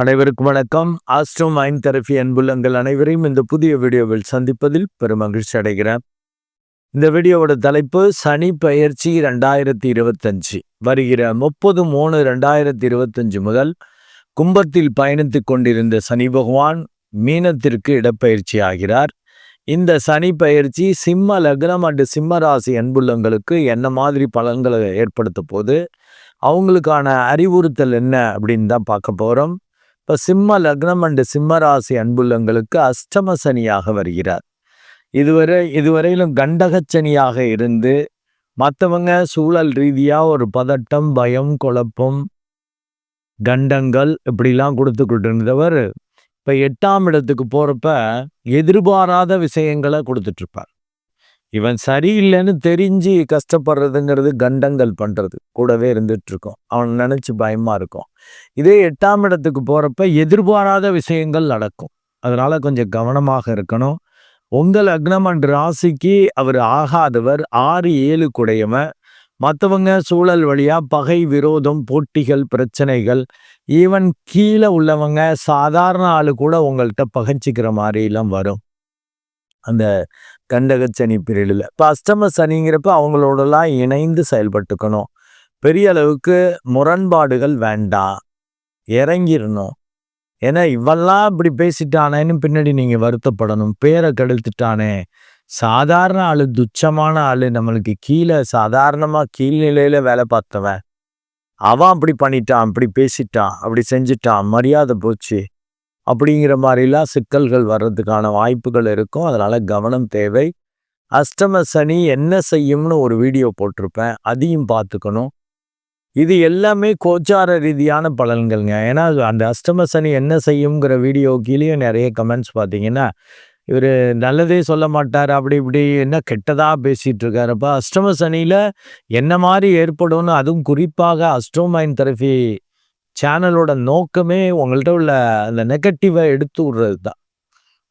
அனைவருக்கும் வணக்கம். Astro mind therapy அன்புள்ளங்கள் அனைவரையும் இந்த புதிய வீடியோவில் சந்திப்பதில் பெரும் மகிழ்ச்சி அடைகிறேன். இந்த வீடியோவோட தலைப்பு சனி பயிற்சி ரெண்டாயிரத்தி இருபத்தஞ்சு. வருகிற முப்பது மூணு ரெண்டாயிரத்தி இருபத்தஞ்சு முதல் கும்பத்தில் பயணித்துக் கொண்டிருந்த சனி பகவான் மீனத்திற்கு இடப்பயிற்சி ஆகிறார். இந்த சனி பயிற்சி சிம்ம லக்னம் அண்டு சிம்ம ராசி அன்புள்ளங்களுக்கு என்ன மாதிரி பலன்களை ஏற்படுத்த போது அவங்களுக்கான அறிவுறுத்தல் என்ன அப்படின்னு தான் பார்க்க போகிறோம் இப்போ சிம்ம லக்னம் அண்டு சிம்ம ராசி அன்புள்ளங்களுக்கு அஷ்டம சனியாக வருகிறார். இதுவரை இதுவரையிலும் கண்டகச்சனியாக இருந்து மற்றவங்க சூழல் ரீதியாக ஒரு பதட்டம் பயம் குழப்பம் கண்டங்கள் இப்படிலாம் கொடுத்துக்கிட்டு இருந்தவர் இப்போ எட்டாம் இடத்துக்கு போகிறப்ப எதிர்பாராத விஷயங்களை கொடுத்துட்ருப்பார் இவன் சரியில்லைன்னு தெரிஞ்சு கஷ்டப்படுறதுங்கிறது கண்டங்கள் பண்ணுறது கூடவே இருந்துட்டுருக்கும் அவன் நினச்சி பயமாக இருக்கும். இதே எட்டாம் இடத்துக்கு போகிறப்ப எதிர்பாராத விஷயங்கள் நடக்கும். அதனால் கொஞ்சம் கவனமாக இருக்கணும். உங்கள் அக்னம் அண்ட் ராசிக்கு அவர் ஆகாதவர். ஆறு ஏழு குடையவன். மற்றவங்க சூழல் வழியாக பகை விரோதம் போட்டிகள் பிரச்சனைகள். ஈவன் கீழே உள்ளவங்க சாதாரண ஆள் கூட உங்கள்கிட்ட பகைச்சிக்கிற மாதிரிலாம் வரும். அந்த கண்டக சனி பீரியடில் இப்போ அஷ்டம சனிங்கிறப்ப அவங்களோடலாம் இணைந்து செயல்பட்டுக்கணும். பெரிய அளவுக்கு முரண்பாடுகள் வேண்டாம். இறங்கிடணும் ஏன்னா இவெல்லாம் இப்படி பேசிட்டானேன்னு பின்னாடி நீங்கள் வருத்தப்படணும். பேரை கெடுத்துட்டானே. சாதாரண ஆள் துச்சமான ஆள் நம்மளுக்கு கீழே சாதாரணமாக கீழ்நிலையில் வேலை பார்த்தவன். அவன் அப்படி பண்ணிட்டான் அப்படி பேசிட்டான் அப்படி செஞ்சிட்டான் மரியாதை போச்சு. அப்படிங்கிற மாதிரிலாம் சிக்கல்கள் வர்றதுக்கான வாய்ப்புகள் இருக்கும். அதனால் கவனம் தேவை. அஷ்டம சனி என்ன செய்யும்னு ஒரு வீடியோ போட்டிருப்பேன். அதையும் பார்த்துக்கணும். இது எல்லாமே கோச்சார ரீதியான பலன்கள்ங்க. ஏன்னா அந்த அஷ்டம சனி என்ன செய்யுங்கிற வீடியோ கீழே நிறைய கமெண்ட்ஸ் பார்த்தீங்கன்னா இவர் நல்லதே சொல்ல மாட்டார் அப்படி இப்படி என்ன கெட்டதாக பேசிகிட்டு இருக்காரு. அப்போ அஷ்டம சனியில் என்ன மாதிரி ஏற்படும்னு அதுவும் குறிப்பாக அஸ்ட்ரோமைன் தெரப்பி சேனலோட நோக்கமே உங்கள்கிட்ட உள்ள அந்த நெகட்டிவை எடுத்து விடுறது தான்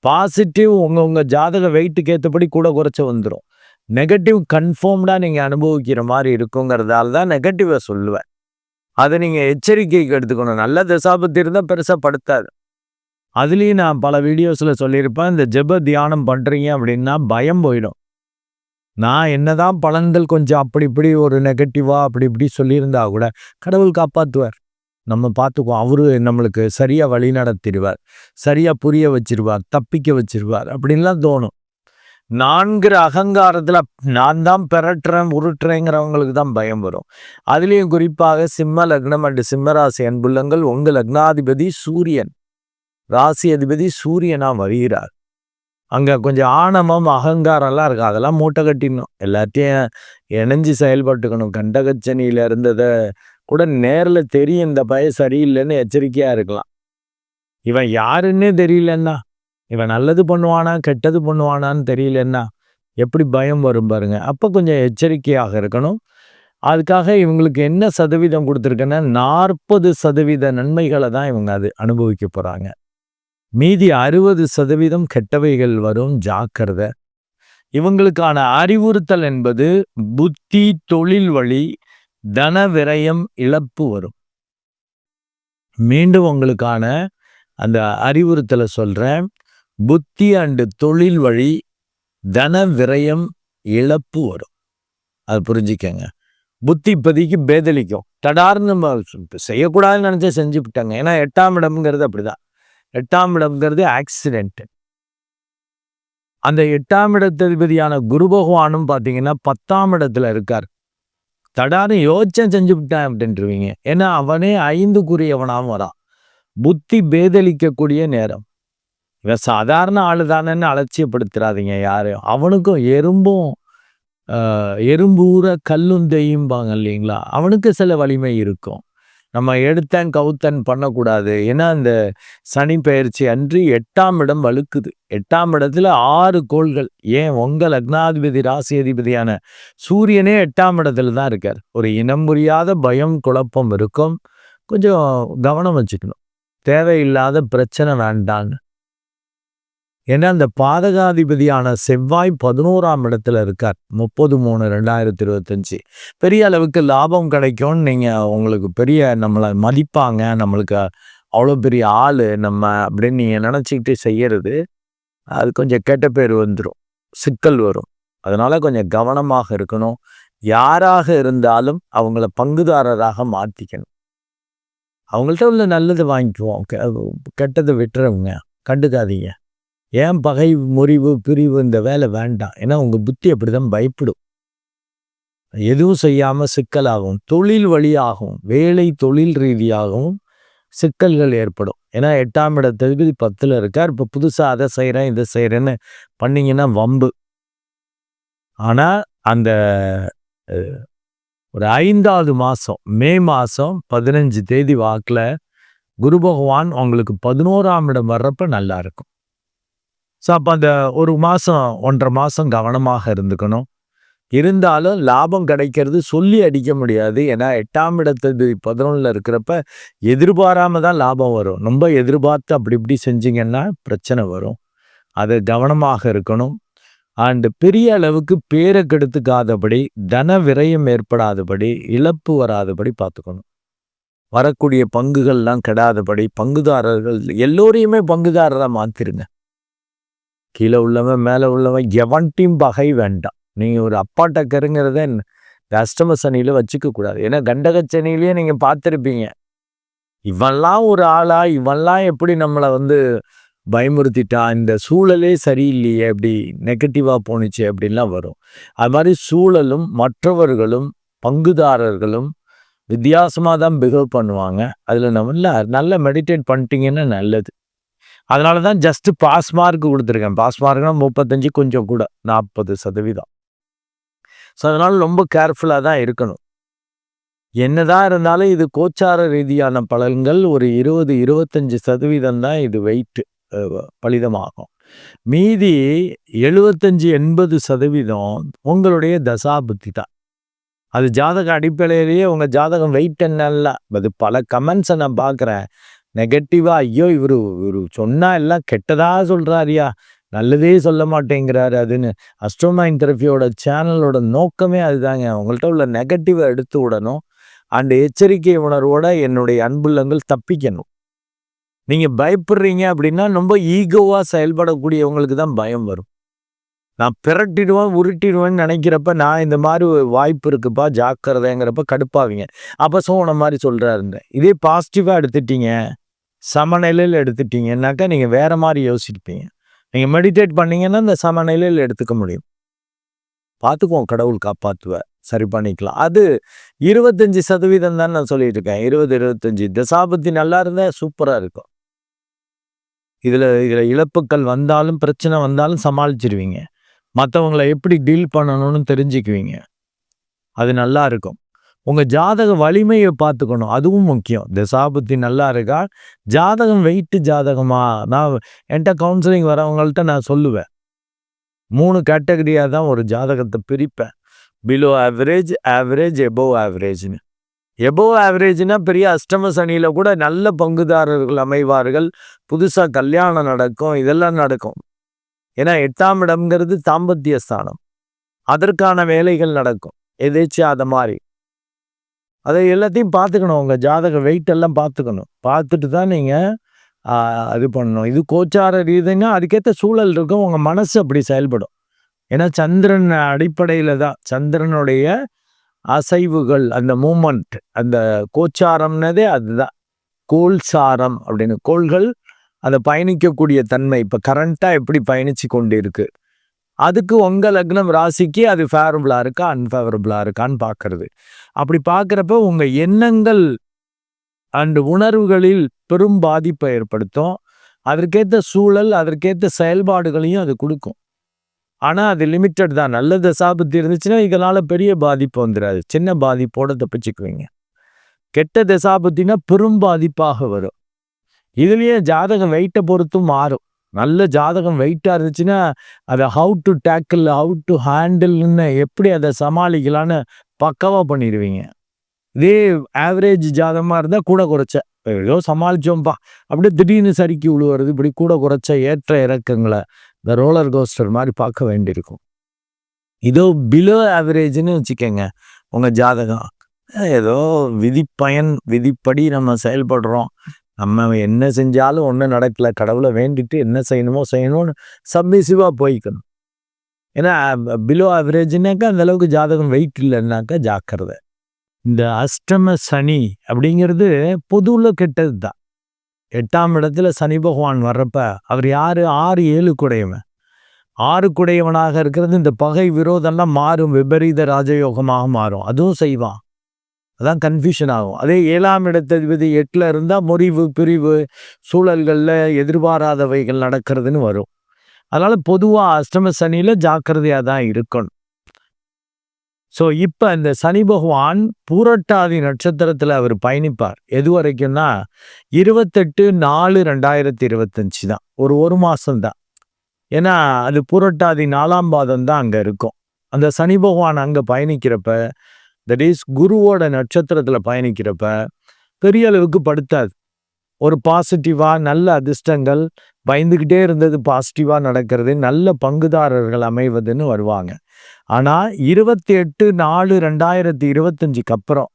பாசிட்டிவ் உங்கள் உங்கள் ஜாதக வெயிட்டுக்கு ஏற்றபடி கூட குறைச்ச வந்துடும் நெகட்டிவ் கன்ஃபார்ம்டாக நீங்கள் அனுபவிக்கிற மாதிரி இருக்குங்கிறதால தான் நெகட்டிவை சொல்லுவேன். அதை நீங்கள் எச்சரிக்கைக்கு எடுத்துக்கணும். நல்ல தசாபத்தி இருந்தால் பெருசாக படுத்தாது. அதுலேயும் நான் பல வீடியோஸில் சொல்லியிருப்பேன் இந்த ஜெப தியானம் பண்ணுறீங்க அப்படின்னா பயம் போயிடும். நான் என்னதான் பலன்கள் கொஞ்சம் அப்படி இப்படி ஒரு நெகட்டிவாக அப்படி இப்படி சொல்லியிருந்தா கூட கடவுள் காப்பாற்றுவார் நம்ம பார்த்துக்குவோம் அவரு நம்மளுக்கு சரியாக வழி நடத்திடுவார். சரியாக புரிய வச்சிருவார். தப்பிக்க வச்சிருவார். அப்படின்லாம் தோணும். நான்கிற அகங்காரத்தில் நான் தான் பெறட்டுறேன் உருட்டுறேங்கிறவங்களுக்கு தான் பயம் வரும். அதுலேயும் குறிப்பாக சிம்ம லக்னம் அண்டு சிம்மராசி அன்புள்ளங்கள் உங்கள் லக்னாதிபதி சூரியன். ராசி அதிபதி சூரியனா வருகிறார். அங்கே கொஞ்சம் ஆணவம் அகங்காரம்லாம் இருக்கு. அதெல்லாம் மூட்டை கட்டிடணும். எல்லாத்தையும் இணைஞ்சு செயல்பட்டுக்கணும். கண்டகச்சனியில் இருந்ததை கூட நேரில் தெரியும் இந்த பய சரியில்லைன்னு எச்சரிக்கையாக இருக்கலாம். இவன் யாருன்னே தெரியலன்னா இவன் நல்லது பண்ணுவானா கெட்டது பண்ணுவானான்னு தெரியலன்னா எப்படி பயம் வரும் பாருங்க. அப்போ கொஞ்சம் எச்சரிக்கையாக இருக்கணும். அதுக்காக இவங்களுக்கு என்ன சதவீதம் கொடுத்துருக்கேன்னா நாற்பது சதவீத நன்மைகளை தான் இவங்க அது அனுபவிக்க போகிறாங்க மீதி அறுபது சதவீதம் கெட்டவைகள் வரும் ஜாக்கிரதை. இவங்களுக்கான அறிவுறுத்தல் என்பது புத்தி தொழில் வழி தன விரயம் இழப்பு வரும். மீண்டும் உங்களுக்கான அந்த அறிவுறுத்தலை சொல்கிறேன் புத்தி அண்டு தொழில் வழி தன விரயம் இழப்பு வரும். அது புரிஞ்சுக்கங்க. புத்தி இப்போதைக்கு பேதலிக்கும் தடார்னு நம்ம செய்யக்கூடாதுன்னு நினச்சா செஞ்சு விட்டாங்க. ஏன்னா எட்டாம் இடம்ங்கிறது அப்படிதான். எட்டாம் இடம்ங்கிறது ஆக்சிடென்ட் அந்த எட்டாம் இடத்ததிபதியான குரு பகவானும் பார்த்தீங்கன்னா பத்தாம் இடத்துல இருக்கார். தடாரு யோசிச்சேன் செஞ்சு விட்டேன் அப்படின்ட்டுருவீங்க ஏன்னா அவனே ஐந்துக்குரியவனாகவும் வரான். புத்தி பேதலிக்கக்கூடிய நேரம். இவன் சாதாரண ஆளு தானேன்னு அலட்சியப்படுத்துறாதீங்க யாரையும். அவனுக்கும் எறும்பும் எறும்பூர கல்லும் தெய்யும்பாங்க இல்லைங்களா? அவனுக்கு சில வலிமை இருக்கும். நம்ம எடுத்தன் கவுத்தன் பண்ணக்கூடாது. ஏன்னா அந்த சனி பயிற்சி அன்று எட்டாம் இடம் வலுக்குது. எட்டாம் இடத்துல ஆறு கோள்கள். ஏன்? உங்கள் லக்னாதிபதி ராசி அதிபதியான சூரியனே எட்டாம் இடத்துல தான் இருக்கார். ஒரு இனம் புரியாத பயம் குழப்பம் இருக்கும். கொஞ்சம் கவனம் வச்சுக்கணும். தேவையில்லாத பிரச்சனை வேண்டான்னு. ஏன்னா அந்த பாதகாதிபதியான செவ்வாய் பதினோராம் இடத்துல இருக்கார். முப்பது மூணு ரெண்டாயிரத்தி இருபத்தஞ்சி பெரிய அளவுக்கு லாபம் கிடைக்கும்னு நீங்கள் உங்களுக்கு பெரிய நம்மளை மதிப்பாங்க. நம்மளுக்கு அவ்வளோ பெரிய ஆள் நம்ம அப்படின்னு நீங்கள் நினச்சிக்கிட்டு செய்கிறது அது கொஞ்சம் கெட்ட பேர் வந்துடும் சிக்கல் வரும். அதனால் கொஞ்சம் கவனமாக இருக்கணும். யாராக இருந்தாலும் அவங்கள பங்குதாரராக மாற்றிக்கணும் அவங்கள்ட்ட உள்ள நல்லது வாங்கிக்குவோம். கெட்டதை விட்டுறவங்க. கண்டுக்காதீங்க. ஏன் பகை முறிவு பிரிவு இந்த வேலை வேண்டாம். ஏன்னா உங்கள் புத்தி அப்படி தான் பயப்படும். எதுவும் செய்யாமல் சிக்கலாகும். தொழில் வழியாகவும் வேலை தொழில் ரீதியாகவும் சிக்கல்கள் ஏற்படும். ஏன்னா எட்டாம் இட தகுதி பத்தில் இருக்கார். இப்போ புதுசாக அதை செய்கிறேன் இதை செய்கிறேன்னு பண்ணிங்கன்னா வம்பு. ஆனால் அந்த ஒரு ஐந்தாவது மாதம் மே மாதம் பதினஞ்சு தேதி வாக்கில் குரு பகவான் உங்களுக்கு பதினோராம் இடம் வர்றப்ப நல்லா இருக்கும். ஸோ அப்போ அந்த ஒரு மாதம் ஒன்றரை மாதம் கவனமாக இருந்துக்கணும். இருந்தாலும் லாபம் கிடைக்கிறது சொல்லி அடிக்க முடியாது. ஏன்னா எட்டாம் இடத்தது பதினொன்றில் இருக்கிறப்ப எதிர்பாராம தான் லாபம் வரும். ரொம்ப எதிர்பார்த்து அப்படி இப்படி செஞ்சீங்கன்னா பிரச்சனை வரும். அது கவனமாக இருக்கணும். அண்டு பெரிய அளவுக்கு பேரை கெடுத்துக்காதபடி தன விரயம் ஏற்படாதபடி இழப்பு வராதபடி பார்த்துக்கணும். வரக்கூடிய பங்குகள்லாம் கெடாதபடி பங்குதாரர்கள் எல்லோரையுமே பங்குதாரராக மாற்றிருங்க கீழே உள்ளவன் மேலே உள்ளவன் எவன்ட்டையும் பகை வேண்டாம். நீங்கள் ஒரு அப்பாட்ட கருங்கிறத இந்த அஷ்டம சனியில் வச்சுக்கக்கூடாது ஏன்னா கண்டக சனியிலேயே நீங்கள் பார்த்துருப்பீங்க. இவன்லாம் ஒரு ஆளா இவன்லாம் எப்படி நம்மளை வந்து பயமுறுத்திட்டா? இந்த சூழலே சரியில்லையே அப்படி நெகட்டிவாக போணுச்சு அப்படின்லாம் வரும். அது மாதிரி சூழலும் மற்றவர்களும் பங்குதாரர்களும் வித்தியாசமாக தான் பிஹேவ் பண்ணுவாங்க. அதில் நம்ம நல்ல மெடிடேட் பண்ணிட்டீங்கன்னா நல்லது. அதனால தான் ஜஸ்ட் பாஸ் மார்க் கொடுத்துருக்கேன் பாஸ் மார்க்னா முப்பத்தஞ்சு கொஞ்சம் கூட நாற்பது சதவீதம். ஸோ அதனால் ரொம்ப கேர்ஃபுல்லாக தான் இருக்கணும். என்னதான் இருந்தாலும் இது கோச்சார ரீதியான பலன்கள் ஒரு இருபது இருபத்தஞ்சு சதவீதம் தான் இது வெயிட்டு பலிதமாகும். மீதி எழுபத்தஞ்சு எண்பது சதவீதம் உங்களுடைய தசாபுத்தி தான். அது ஜாதக அடிப்படையிலேயே உங்கள் ஜாதகம் வெயிட் என்னல்ல. அது பல கமெண்ட்ஸை நான் பார்க்குறேன். நெகட்டிவாக ஐயோ இவர் இவர் சொன்னால் எல்லாம் கெட்டதாக சொல்கிறாரியா நல்லதே சொல்ல மாட்டேங்கிறாரு அதுன்னு. அஸ்ட்ரோமைன் தெரப்பியோட சேனலோட நோக்கமே அதுதாங்க. அவங்கள்ட்ட உள்ள நெகட்டிவை எடுத்து விடணும் அண்ட் எச்சரிக்கை உணர்வோட என்னுடைய அன்புள்ளங்கள் தப்பிக்கணும். நீங்கள் பயப்படுறீங்க அப்படின்னா ரொம்ப ஈகோவாக செயல்படக்கூடியவங்களுக்கு தான் பயம் வரும். நான் பிரட்டிடுவேன் உருட்டிடுவேன்னு நினைக்கிறப்ப நான் இந்த மாதிரி வாய்ப்பு இருக்குப்பா ஜாக்கிரதைங்கிறப்ப கடுப்பாவீங்க. அப்போ சோன மாதிரி சொல்கிறாருந்தேன் இதே பாசிட்டிவாக எடுத்துட்டீங்க சமநிலையில் எடுத்துட்டீங்கன்னாக்கா நீங்கள் வேறு மாதிரி யோசிப்பீங்க. நீங்கள் மெடிடேட் பண்ணீங்கன்னா இந்த சமநிலையில் எடுத்துக்க முடியும். பார்த்துக்குவோம் கடவுள் காப்பாற்றுவேன் சரி பண்ணிக்கலாம். அது இருபத்தஞ்சி சதவீதம் தான் நான் சொல்லிட்டு இருக்கேன். இருபது இருபத்தஞ்சி. தசாபத்தி நல்லா இருந்தால் சூப்பராக இருக்கும். இதில் இதில் இழப்புக்கள் வந்தாலும் பிரச்சனை வந்தாலும் சமாளிச்சிருவீங்க. மற்றவங்களை எப்படி டீல் பண்ணணும்னு தெரிஞ்சுக்குவீங்க. அது நல்லா இருக்கும். உங்கள் ஜாதக வலிமையை பார்த்துக்கணும். அதுவும் முக்கியம். தசாபுத்தி நல்லா இருக்கா? ஜாதகம் வெயிட்டு ஜாதகமா? நான் என்கிட்ட கவுன்சிலிங் வரவங்கள்ட்ட நான் சொல்லுவேன். மூணு கேட்டகரியாக தான் ஒரு ஜாதகத்தை பிரிப்பேன். பிலோ ஆவரேஜ் ஆவரேஜ் எபோவ் ஆவரேஜ்னு எபோவ் ஆவரேஜ்னா பெரிய அஷ்டம சனியில் கூட நல்ல பங்குதாரர்கள் அமைவார்கள். புதுசாக கல்யாணம் நடக்கும். இதெல்லாம் நடக்கும். ஏன்னா எட்டாம் இடம்ங்கிறது தாம்பத்திய ஸ்தானம். அதற்கான வேலைகள் நடக்கும். எதேச்சும் அதை மாதிரி அதை எல்லாத்தையும் பார்த்துக்கணும். உங்கள் ஜாதக வெயிட் எல்லாம் பார்த்துக்கணும். பார்த்துட்டு தான் நீங்கள் இது பண்ணணும். இது கோச்சார ரீதினா அதுக்கேற்ற சூழல் இருக்கும். உங்கள் மனசு அப்படி செயல்படும். ஏன்னா சந்திரன் அடிப்படையில் தான். சந்திரனுடைய அசைவுகள் அந்த மூமெண்ட் அந்த கோச்சாரம்னதே அதுதான். கோல்சாரம் அப்படின்னு. கோள்கள் அதை பயணிக்கக்கூடிய தன்மை இப்போ கரண்ட்டாக எப்படி பயணித்து கொண்டு இருக்குது அதுக்கு உங்கள் லக்னம் ராசிக்கு அது ஃபேவரபுளாக இருக்கா அன்ஃபேவரபுளாக இருக்கான்னு பார்க்கறது அப்படி பார்க்குறப்ப உங்கள் எண்ணங்கள் அண்டு உணர்வுகளில் பெரும் பாதிப்பை ஏற்படுத்தும். அதற்கேற்ற சூழல் அதற்கேற்ற செயல்பாடுகளையும் அது கொடுக்கும். ஆனால் அது லிமிட்டட் தான். நல்ல தசாபத்தி இருந்துச்சுன்னா இதனால் பெரிய பாதிப்பு வந்துடாது சின்ன பாதிப்போடு தப்பிச்சுக்குவீங்க. கெட்ட தசாபத்தினா பெரும் பாதிப்பாக வரும். இதுலேயே ஜாதகம் வெயிட்டை பொறுத்தும் மாறும். நல்ல ஜாதகம் வெயிட்டாக இருந்துச்சுன்னா அதை how to tackle how to ஹேண்டில்னு எப்படி அதை சமாளிக்கலான்னு பக்கவாக பண்ணிடுவீங்க. இதே ஆவரேஜ் ஜாதகமாக இருந்தால் கூட குறைச்ச. ஏதோ சமாளித்தோம்ப்பா அப்படியே திடீர்னு சறுக்கி விழுவுறது இப்படி கூட குறைச்ச ஏற்ற இறக்கங்களை இந்த ரோலர் கோஸ்டர் மாதிரி பார்க்க வேண்டியிருக்கும். இதோ பிலோ ஆவரேஜ்னு வச்சுக்கோங்க உங்கள் ஜாதகம். ஏதோ விதிப்பயன் விதிப்படி நம்ம செயல்படுறோம். நம்ம என்ன செஞ்சாலும் ஒன்றும் நடக்கல. கடவுளை வேண்டிட்டு என்ன செய்யணுமோ செய்யணும்னு சப்மிசிவாக போய்க்கணும். ஏன்னா பிலோ ஆவரேஜ்னாக்கா அந்த அளவுக்கு ஜாதகம் வெயிட் இல்லைன்னாக்கா ஜாக்கிரதை. இந்த அஷ்டம சனி அப்படிங்கிறது பொதுவில் கெட்டது தான் எட்டாம் இடத்துல சனி பகவான் வர்றப்ப அவர் யார்? ஆறு ஏழு குடையவன். ஆறு குடையவனாக இருக்கிறது இந்த பகை விரோதம்லாம் மாறும். விபரீத ராஜயோகமாக மாறும். அதுவும் செய்வான். அதான் கன்ஃபியூஷன் ஆகும். அதே ஏழாம் இடத்ததிபதி எட்டில் இருந்தால் முறிவு பிரிவு சூழல்களில் எதிர்பாராதவைகள் நடக்கிறதுன்னு வரும். அதனால் பொதுவாக அஷ்டம சனியில் ஜாக்கிரதையாக தான் இருக்கணும். ஸோ இப்போ இந்த சனி பகவான் பூரட்டாதி நட்சத்திரத்தில் அவர் பயணிப்பார். எது வரைக்கும்னா இருபத்தெட்டு நாலு ரெண்டாயிரத்தி இருபத்தஞ்சி தான். ஒரு ஒரு மாதம்தான் ஏன்னா அது பூரட்டாதி நாலாம் பாதம் தான் அங்கே இருக்கும். அந்த சனி பகவான் அங்கே பயணிக்கிறப்ப தட் இஸ் குருவோட நட்சத்திரத்தில் பயணிக்கிறப்ப பெரிய அளவுக்கு படுத்தாது. ஒரு பாசிட்டிவாக நல்ல அதிர்ஷ்டங்கள் பயந்துக்கிட்டே இருந்தது பாசிட்டிவாக நடக்கிறது நல்ல பங்குதாரர்கள் அமைவதுன்னு வருவாங்க. ஆனால் இருபத்தி எட்டு நாலு ரெண்டாயிரத்தி இருபத்தஞ்சுக்கு அப்புறம்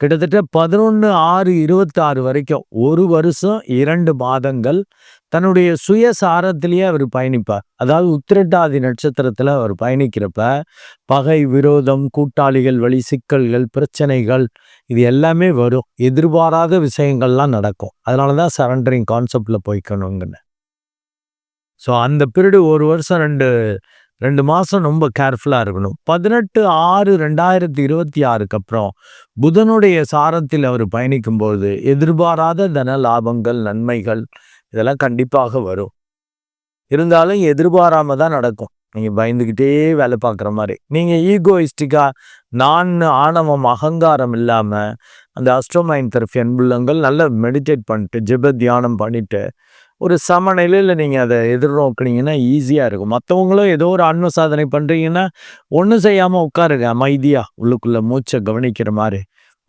கிட்டத்தட்ட பதினொன்று ஆறு இருபத்தாறு வரைக்கும் ஒரு வருஷம் இரண்டு மாதங்கள் தன்னுடைய சுய சாரத்திலேயே அவர் பயணிப்பார். அதாவது உத்திரட்டாதி நட்சத்திரத்தில் அவர் பயணிக்கிறப்ப பகை விரோதம் கூட்டாளிகள் வழி சிக்கல்கள் பிரச்சனைகள் இது எல்லாமே வரும். எதிர்பாராத விஷயங்கள்லாம் நடக்கும். அதனால தான் சரண்டரிங் கான்செப்டில் போய்க்கணுங்கன்னு ஸோ அந்த பீரியடு ஒரு வருஷம் ரெண்டு ரெண்டு மாதம் ரொம்ப கேர்ஃபுல்லாக இருக்கணும். பதினெட்டு ஆறு ரெண்டாயிரத்தி இருபத்தி ஆறுக்கு அப்புறம் புதனுடைய சாரத்தில் அவர் பயணிக்கும்போது எதிர்பாராத தன லாபங்கள் நன்மைகள் இதெல்லாம் கண்டிப்பாக வரும். இருந்தாலும் எதிர்பாராம தான் நடக்கும். நீங்கள் பயந்துக்கிட்டே வேலை பார்க்குற மாதிரி. நீங்கள் ஈகோயிஸ்டிக்காக நான் ஆணவம் அகங்காரம் இல்லாமல் அந்த அஸ்ட்ரோமைன் தெரப்பி அன்புள்ளங்கள் நல்லா மெடிடேட் பண்ணிட்டு ஜிப தியானம் பண்ணிவிட்டு ஒரு சமநிலையில் நீங்கள் அதை எதிர்நோக்குனீங்கன்னா ஈஸியாக இருக்கும். மற்றவங்களும் ஏதோ ஒரு ஆன்ம சாதனை பண்ணுறீங்கன்னா ஒன்றும் செய்யாமல் உட்காருங்க. அமைதியாக உள்ளுக்குள்ளே மூச்சை கவனிக்கிற மாதிரி.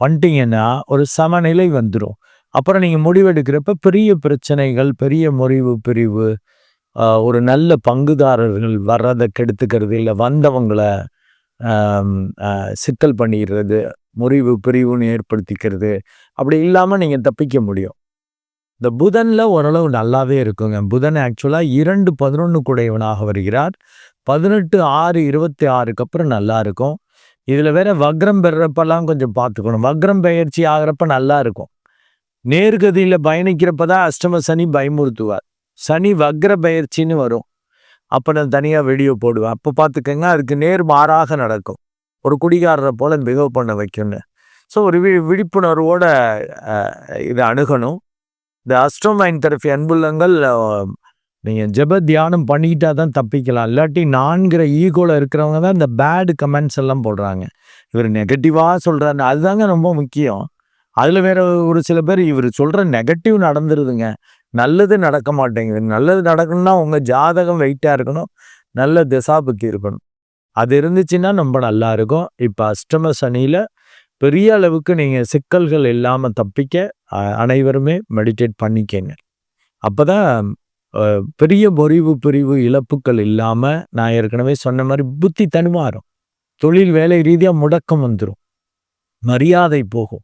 பண்ணிட்டீங்கன்னா ஒரு சமநிலை வந்துடும் அப்புறம் நீங்கள் முடிவெடுக்கிறப்ப பெரிய பிரச்சனைகள் பெரிய முறிவு பிரிவு ஒரு நல்ல பங்குதாரர்கள் வர்றதை கெடுத்துக்கிறது இல்லை வந்தவங்களை சிக்கல் பண்ணிடுறது முறிவு பிரிவுன்னு ஏற்படுத்திக்கிறது அப்படி இல்லாமல் நீங்கள் தப்பிக்க முடியும். இந்த புதனில் ஓரளவு நல்லாவே இருக்குங்க. புதன் ஆக்சுவலாக இரண்டு பதினொன்று குடையவனாக வருகிறார். பதினெட்டு ஆறு இருபத்தி ஆறுக்கு அப்புறம் நல்லா இருக்கும். இதில் வேற வக்ரம் பெறப்பெல்லாம் கொஞ்சம் பார்த்துக்கணும். வக்ரம் பயிற்சி ஆகிறப்ப நல்லா இருக்கும். நேர்கதியில் பயணிக்கிறப்ப தான் அஷ்டம சனி பயமுறுத்துவார். சனி வக்ர பயிற்சின்னு வரும். அப்போ நான் தனியாக வீடியோ போடுவேன். அப்போ பார்த்துக்கங்க அதுக்கு நேர் மாறாக நடக்கும். ஒரு குடிகாரரை போல் பிஹேவ் பண்ண வைக்கும்னு. ஸோ ஒரு வி விழிப்புணர்வோட இதை அணுகணும். இந்த அஸ்ட்ரோமைன் தெரப்பி அன்புள்ளங்கள் நீங்கள் ஜெப தியானம் பண்ணிக்கிட்டா தான் தப்பிக்கலாம். இல்லாட்டி நான்கிற ஈகோவில் இருக்கிறவங்க தான் இந்த பேடு கமெண்ட்ஸ் எல்லாம் போடுறாங்க. இவர் நெகட்டிவாக சொல்கிறாங்க அதுதாங்க ரொம்ப முக்கியம். அதில் வேற ஒரு சில பேர் இவர் சொல்கிற நெகட்டிவ் நடந்துருதுங்க. நல்லது நடக்க மாட்டேங்குது. நல்லது நடக்கணும்னா உங்கள் ஜாதகம் வெயிட்டாக இருக்கணும். நல்ல திசாபுத்தி இருக்கணும். அது இருந்துச்சுன்னா ரொம்ப நல்லா இருக்கும். இப்போ அஷ்டம சனியில் பெரிய அளவுக்கு நீங்கள் சிக்கல்கள் இல்லாமல் தப்பிக்க அனைவருமே மெடிடேட் பண்ணிக்கங்க. அப்போ தான் பெரிய பொறிவு பிரிவு இழப்புகள் இல்லாமல் நான் ஏற்கனவே சொன்ன மாதிரி புத்தி தனுமாறும் தொழில் வேலை ரீதியாக முடக்கம் வந்துடும் மரியாதை போகும்.